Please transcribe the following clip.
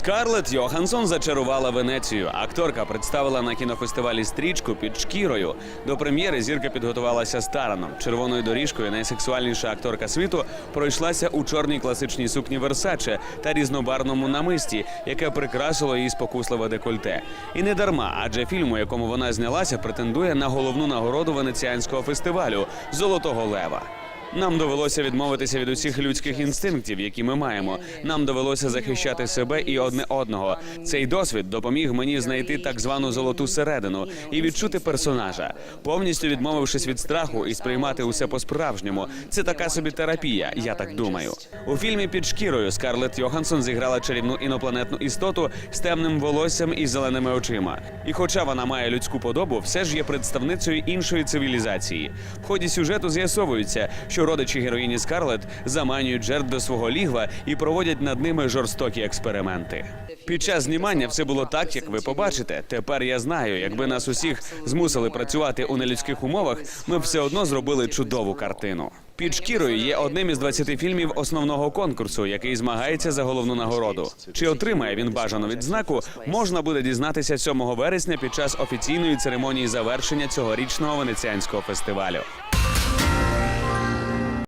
Скарлетт Йоханссон зачарувала Венецію. Акторка представила на кінофестивалі стрічку під шкірою. До прем'єри зірка підготувалася стараном. Червоною доріжкою найсексуальніша акторка світу пройшлася у чорній класичній сукні Версаче та різнобарвному намисті, яке прикрасило її спокусливе декольте. І не дарма, адже фільм, у якому вона знялася, претендує на головну нагороду венеціанського фестивалю Золотого лева. Нам довелося відмовитися від усіх людських інстинктів, які ми маємо. Нам довелося захищати себе і одне одного. Цей досвід допоміг мені знайти так звану золоту середину і відчути персонажа, повністю відмовившись від страху і сприймати усе по-справжньому. Це така собі терапія, я так думаю. У фільмі під шкірою Скарлетт Йоханссон зіграла чарівну інопланетну істоту з темним волоссям і зеленими очима. І хоча вона має людську подобу, все ж є представницею іншої цивілізації. В ході сюжету з'ясовується, що родичі героїні Скарлетт заманюють жертв до свого лігва і проводять над ними жорстокі експерименти. Під час знімання все було так, як ви побачите. Тепер я знаю, якби нас усіх змусили працювати у нелюдських умовах, ми б все одно зробили чудову картину. Під шкірою є одним із 20 фільмів основного конкурсу, який змагається за головну нагороду. Чи отримає він бажану відзнаку, можна буде дізнатися 7 вересня під час офіційної церемонії завершення цьогорічного венеціанського фестивалю.